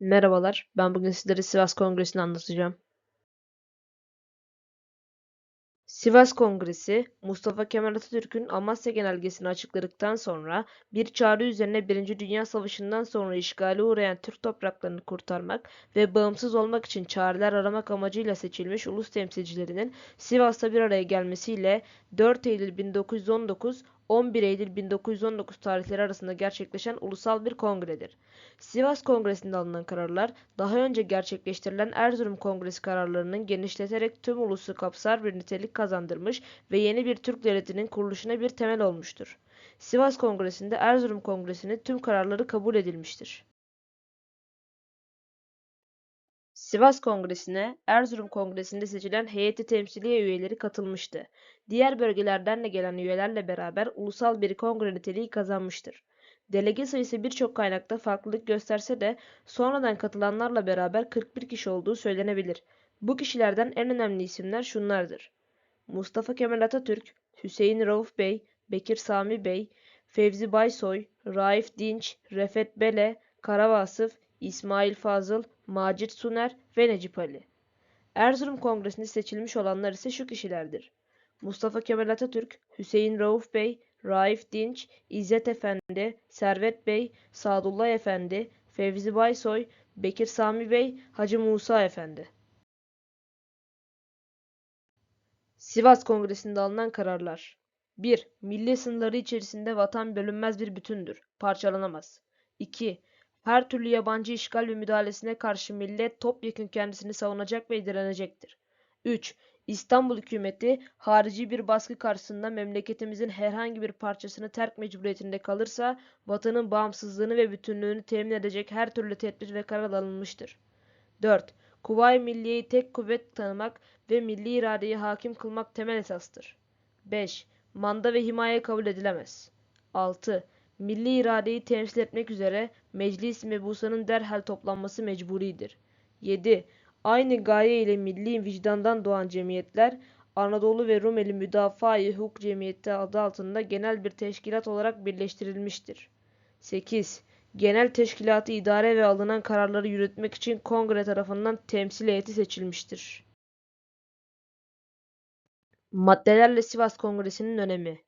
Merhabalar, ben bugün sizlere Sivas Kongresi'ni anlatacağım. Sivas Kongresi, Mustafa Kemal Atatürk'ün Amasya Genelgesi'ni açıkladıktan sonra bir çağrı üzerine Birinci Dünya Savaşı'ndan sonra işgale uğrayan Türk topraklarını kurtarmak ve bağımsız olmak için çareler aramak amacıyla seçilmiş ulus temsilcilerinin Sivas'ta bir araya gelmesiyle 4 Eylül 1919 11 Eylül 1919 tarihleri arasında gerçekleşen ulusal bir kongredir. Sivas Kongresi'nde alınan kararlar, daha önce gerçekleştirilen Erzurum Kongresi kararlarının genişleterek tüm ulusu kapsar bir nitelik kazandırmış ve yeni bir Türk devletinin kuruluşuna bir temel olmuştur. Sivas Kongresi'nde Erzurum Kongresi'nin tüm kararları kabul edilmiştir. Sivas Kongresi'ne Erzurum Kongresi'nde seçilen heyeti temsiliye üyeleri katılmıştı. Diğer bölgelerden de gelen üyelerle beraber ulusal bir kongre niteliği kazanmıştır. Delege sayısı birçok kaynakta farklılık gösterse de sonradan katılanlarla beraber 41 kişi olduğu söylenebilir. Bu kişilerden en önemli isimler şunlardır. Mustafa Kemal Atatürk, Hüseyin Rauf Bey, Bekir Sami Bey, Fevzi Baysoy, Raif Dinç, Refet Bele, Kara Vasıf, İsmail Fazıl, Macit Suner ve Necip Ali. Erzurum Kongresi'nde seçilmiş olanlar ise şu kişilerdir. Mustafa Kemal Atatürk, Hüseyin Rauf Bey, Raif Dinç, İzzet Efendi, Servet Bey, Sadullah Efendi, Fevzi Baysoy, Bekir Sami Bey, Hacı Musa Efendi. Sivas Kongresi'nde alınan kararlar 1. Milli sınırları içerisinde vatan bölünmez bir bütündür, parçalanamaz. 2. Her türlü yabancı işgal ve müdahalesine karşı millet topyekun kendisini savunacak ve direnecektir. 3. İstanbul hükümeti harici bir baskı karşısında memleketimizin herhangi bir parçasını terk mecburiyetinde kalırsa vatanın bağımsızlığını ve bütünlüğünü temin edecek her türlü tedbir ve karar alınmıştır. 4. Kuvayi Milliye'yi tek kuvvet tanımak ve milli iradeyi hakim kılmak temel esastır. 5. Manda ve himaye kabul edilemez. 6. Milli iradeyi temsil etmek üzere meclis mebusanın derhal toplanması mecburidir. 7. Aynı gaye ile milli vicdandan doğan cemiyetler Anadolu ve Rumeli Müdafaa-i Hukuk Cemiyeti adı altında genel bir teşkilat olarak birleştirilmiştir. 8. Genel teşkilatı idare ve alınan kararları yürütmek için kongre tarafından temsil heyeti seçilmiştir. Maddelerle Sivas Kongresi'nin önemi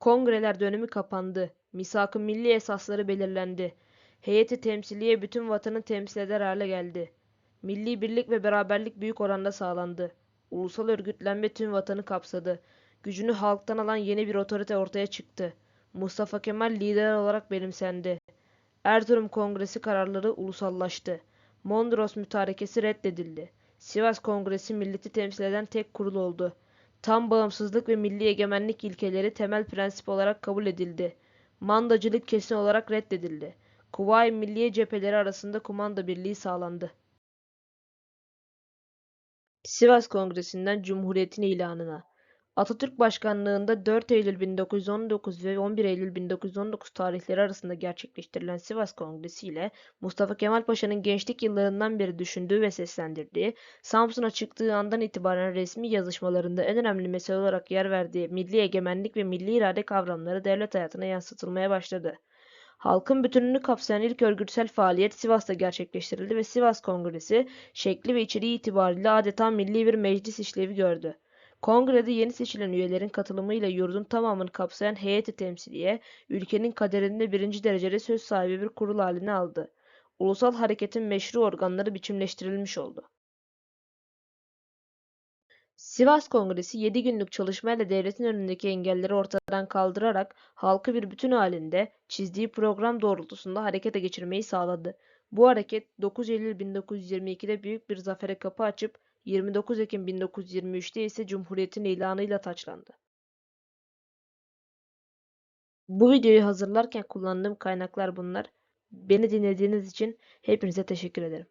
Kongreler dönemi kapandı. Misak-ı milli esasları belirlendi. Heyeti temsiliye bütün vatanı temsil eder hale geldi. Milli birlik ve beraberlik büyük oranda sağlandı. Ulusal örgütlenme tüm vatanı kapsadı. Gücünü halktan alan yeni bir otorite ortaya çıktı. Mustafa Kemal lider olarak benimsendi. Erzurum Kongresi kararları ulusallaştı. Mondros Mütarekesi reddedildi. Sivas Kongresi milleti temsil eden tek kurul oldu. Tam bağımsızlık ve milli egemenlik ilkeleri temel prensip olarak kabul edildi. Mandacılık kesin olarak reddedildi. Kuvayi Milliye cepheleri arasında kumanda birliği sağlandı. Sivas Kongresi'nden Cumhuriyet'in ilanına Atatürk Başkanlığında 4 Eylül 1919 ve 11 Eylül 1919 tarihleri arasında gerçekleştirilen Sivas Kongresi ile Mustafa Kemal Paşa'nın gençlik yıllarından beri düşündüğü ve seslendirdiği, Samsun'a çıktığı andan itibaren resmi yazışmalarında en önemli mesele olarak yer verdiği milli egemenlik ve milli irade kavramları devlet hayatına yansıtılmaya başladı. Halkın bütününü kapsayan ilk örgütsel faaliyet Sivas'ta gerçekleştirildi ve Sivas Kongresi şekli ve içeriği itibariyle adeta milli bir meclis işlevi gördü. Kongrede yeni seçilen üyelerin katılımıyla yurdun tamamını kapsayan heyeti temsiliye, ülkenin kaderinde birinci derecede söz sahibi bir kurul haline aldı. Ulusal hareketin meşru organları biçimleştirilmiş oldu. Sivas Kongresi 7 günlük çalışmayla devletin önündeki engelleri ortadan kaldırarak halkı bir bütün halinde çizdiği program doğrultusunda harekete geçirmeyi sağladı. Bu hareket 9 Eylül 1922'de büyük bir zafere kapı açıp 29 Ekim 1923'te ise Cumhuriyet'in ilanıyla taçlandı. Bu videoyu hazırlarken kullandığım kaynaklar bunlar. Beni dinlediğiniz için hepinize teşekkür ederim.